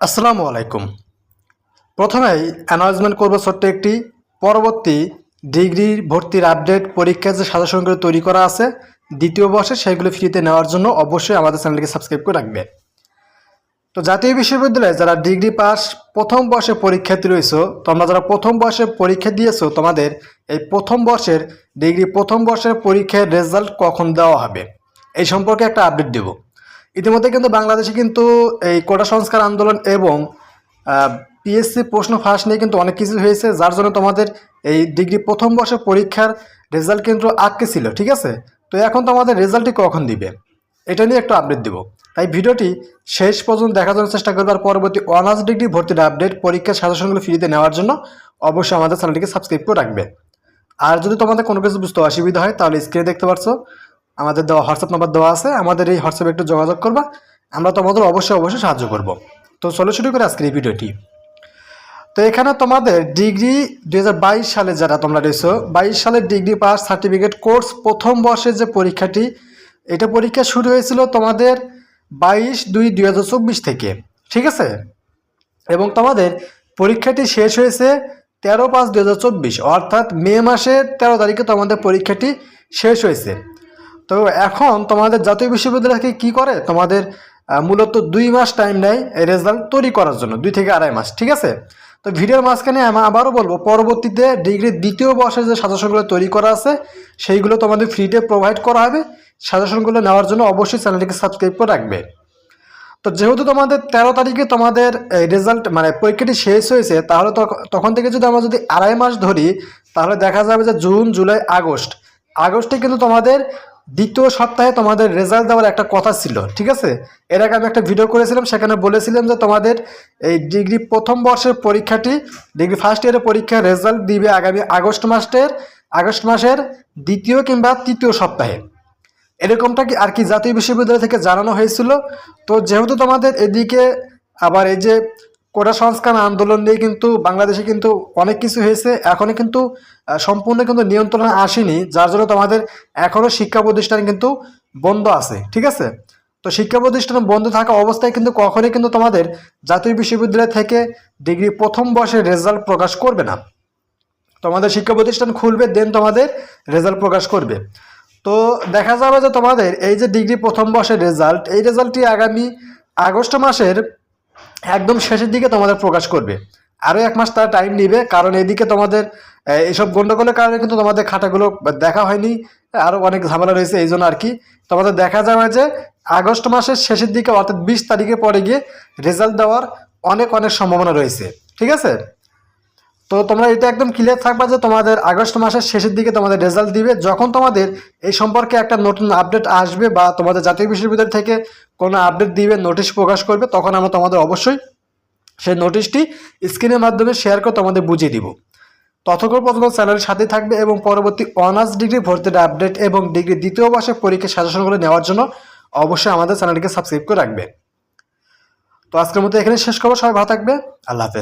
আসসালামু আলাইকুম। প্রথমেই অ্যানাউন্সমেন্ট করব ছোট্ট একটি। পরবর্তী ডিগ্রি ভর্তির আপডেট পরীক্ষার যে সাজেশনগুলো তৈরি করা আছে, দ্বিতীয় বর্ষে সেগুলো ফ্রিতে নেওয়ার জন্য অবশ্যই আমাদের চ্যানেলটিকে সাবস্ক্রাইব করে রাখবে। তো জাতীয় বিশ্ববিদ্যালয়ে যারা ডিগ্রি পাস প্রথম বর্ষে পরীক্ষার্থী রয়েছো, তোমরা যারা প্রথম বর্ষে পরীক্ষা দিয়েছ, তোমাদের এই প্রথম বর্ষের ডিগ্রি প্রথম বর্ষের পরীক্ষার রেজাল্ট কখন দেওয়া হবে? এই সম্পর্কে একটা আপডেট দেব। ইতিমধ্যে কিন্তু বাংলাদেশে কিন্তু এই কোটা সংস্কার আন্দোলন এবং পিএসসি প্রশ্ন ফাঁস নিয়ে কিন্তু অনেক কিছু হয়েছে, যার জন্য তোমাদের এই ডিগ্রি প্রথম বর্ষের পরীক্ষার রেজাল্ট কিন্তু আটকে ছিল, ঠিক আছে? তো এখন তোমাদের রেজাল্টটি কখন দিবে? এটা নিয়ে একটু আপডেট দিব। তাই ভিডিওটি শেষ পর্যন্ত দেখার জন্য চেষ্টা করবে, আর পরবর্তী অনার্স ডিগ্রি ভর্তির আপডেট পরীক্ষার সাজেশনগুলো ফ্রিতে নেওয়ার জন্য অবশ্যই আমাদের চ্যানেলটিকে সাবস্ক্রাইব করে রাখবে। আর যদি তোমাদের কোনো কিছু বুঝতে অসুবিধা হয়, তাহলে স্ক্রিনে দেখতে পারছ আমাদের দেওয়া হোয়াটসঅ্যাপ নাম্বার দেওয়া আছে, আমাদের এই হোয়াটসঅ্যাপে একটু যোগাযোগ করবা। আমরা তোমাদের অবশ্যই অবশ্যই সাহায্য করব। তো চলো শুরু করে আজকের এই ভিডিওটি। তো এখানে তোমাদের ডিগ্রি দু হাজার বাইশ সালে যারা তোমরা রয়েছো, বাইশ সালের ডিগ্রি পাস সার্টিফিকেট কোর্স প্রথম বর্ষের যে পরীক্ষাটি, এটা পরীক্ষা শুরু হয়েছিল তোমাদের বাইশ দুই দুই থেকে, ঠিক আছে? এবং তোমাদের পরীক্ষাটি শেষ হয়েছে তেরো পাঁচ দু অর্থাৎ মে মাসের তেরো তারিখে তোমাদের পরীক্ষাটি শেষ হয়েছে। তো এখন তোমাদের জাতীয় বিশ্ববিদ্যালয় থেকে কী করে? তোমাদের মূলত দুই মাস টাইম নেয় এই রেজাল্ট তৈরি করার জন্য, দুই থেকে আড়াই মাস, ঠিক আছে? তো ভিডিওর মাঝখানে আমি আবারও বলব, পরবর্তীতে ডিগ্রির দ্বিতীয় বর্ষের যে সাজেশনগুলো তৈরি করা আছে, সেইগুলো তোমাদের ফ্রিতে প্রোভাইড করা হবে। সাজেশনগুলো নেওয়ার জন্য অবশ্যই চ্যানেলটিকে সাবস্ক্রাইব করে রাখবে। তো যেহেতু তোমাদের তেরো তারিখে তোমাদের রেজাল্ট মানে পরীক্ষাটি শেষ হয়েছে, তাহলে তখ- তখন থেকে যদি আমরা যদি আড়াই মাস ধরি, তাহলে দেখা যাবে যে জুন, জুলাই, আগস্ট, আগস্টে কিন্তু তোমাদের দ্বিতীয় সপ্তাহে তোমাদের রেজাল্ট দেওয়ার একটা কথা ছিল, ঠিক আছে? এর আগে আমি একটা ভিডিও করেছিলাম, সেখানে বলেছিলাম যে তোমাদের এই ডিগ্রি প্রথম বর্ষের পরীক্ষাটি ডিগ্রি ফার্স্ট ইয়ারের পরীক্ষার রেজাল্ট দিবে আগামী আগস্ট মাসের আগস্ট মাসের দ্বিতীয় কিংবা তৃতীয় সপ্তাহে। এরকমটা কি আর কি জাতীয় বিশ্ববিদ্যালয় থেকে জানানো হয়েছিল? তো যেহেতু তোমাদের এদিকে আবার এই যে কোটা সংস্কার আন্দোলন নিয়ে কিন্তু বাংলাদেশে কিন্তু অনেক কিছু হয়েছে। এখনও কিন্তু সম্পূর্ণ কিন্তু নিয়ন্ত্রণে আসেনি, যার জন্য তোমাদের এখনও শিক্ষা প্রতিষ্ঠান কিন্তু বন্ধ আছে, ঠিক আছে? তো শিক্ষা প্রতিষ্ঠান বন্ধ থাকা অবস্থায় কিন্তু কখনোই কিন্তু তোমাদের জাতীয় বিশ্ববিদ্যালয় থেকে ডিগ্রি প্রথম বর্ষের রেজাল্ট প্রকাশ করবে না। তোমাদের শিক্ষা প্রতিষ্ঠান খুলবে, দেন তোমাদের রেজাল্ট প্রকাশ করবে। তো দেখা যাবে যে তোমাদের এই যে ডিগ্রি প্রথম বর্ষের রেজাল্ট, এই রেজাল্টটি আগামী আগস্ট মাসের একদম শেষের দিকে তোমাদের প্রকাশ করবে। আরও এক মাস তারা টাইম নিবে, কারণ এদিকে তোমাদের এইসব গণ্ডগোলের কারণে কিন্তু তোমাদের খাটাগুলো দেখা হয়নি আরও অনেক ঝামেলা রয়েছে এই জন্য আর কি তোমাদের দেখা যাবে যে আগস্ট মাসের শেষের দিকে অর্থাৎ বিশ তারিখে পরে গিয়ে রেজাল্ট দেওয়ার অনেক অনেক সম্ভাবনা রয়েছে। ঠিক আছে? তো তোমরা এটা একদম ক্লিয়ার থাকবা যে তোমাদের আগস্ট মাসের শেষের দিকে তোমাদের রেজাল্ট দিবে। যখন তোমাদের এই সম্পর্কে একটা নতুন আপডেট আসবে বা তোমাদের জাতীয় বিশ্ববিদ্যালয় থেকে কোনো আপডেট দিবে নোটিশ প্রকাশ করবে, তখন আমরা তোমাদের অবশ্যই সেই নোটিশটি স্ক্রিনের মাধ্যমে শেয়ার করে তোমাদের বুঝিয়ে দিব। ততক্ষণ পর্যন্ত চ্যানেলের সাথে থাকবে এবং পরবর্তী অনার্স ডিগ্রি ভর্তির আপডেট এবং ডিগ্রি দ্বিতীয় বর্ষের পরীক্ষার সাজেশনগুলো নেওয়ার জন্য অবশ্যই আমাদের চ্যানেলটিকে সাবস্ক্রাইব করে রাখবে। তো আজকের মতো এখানে শেষ করব। সবাই ভালো থাকবে। আল্লাহ হাফেজ।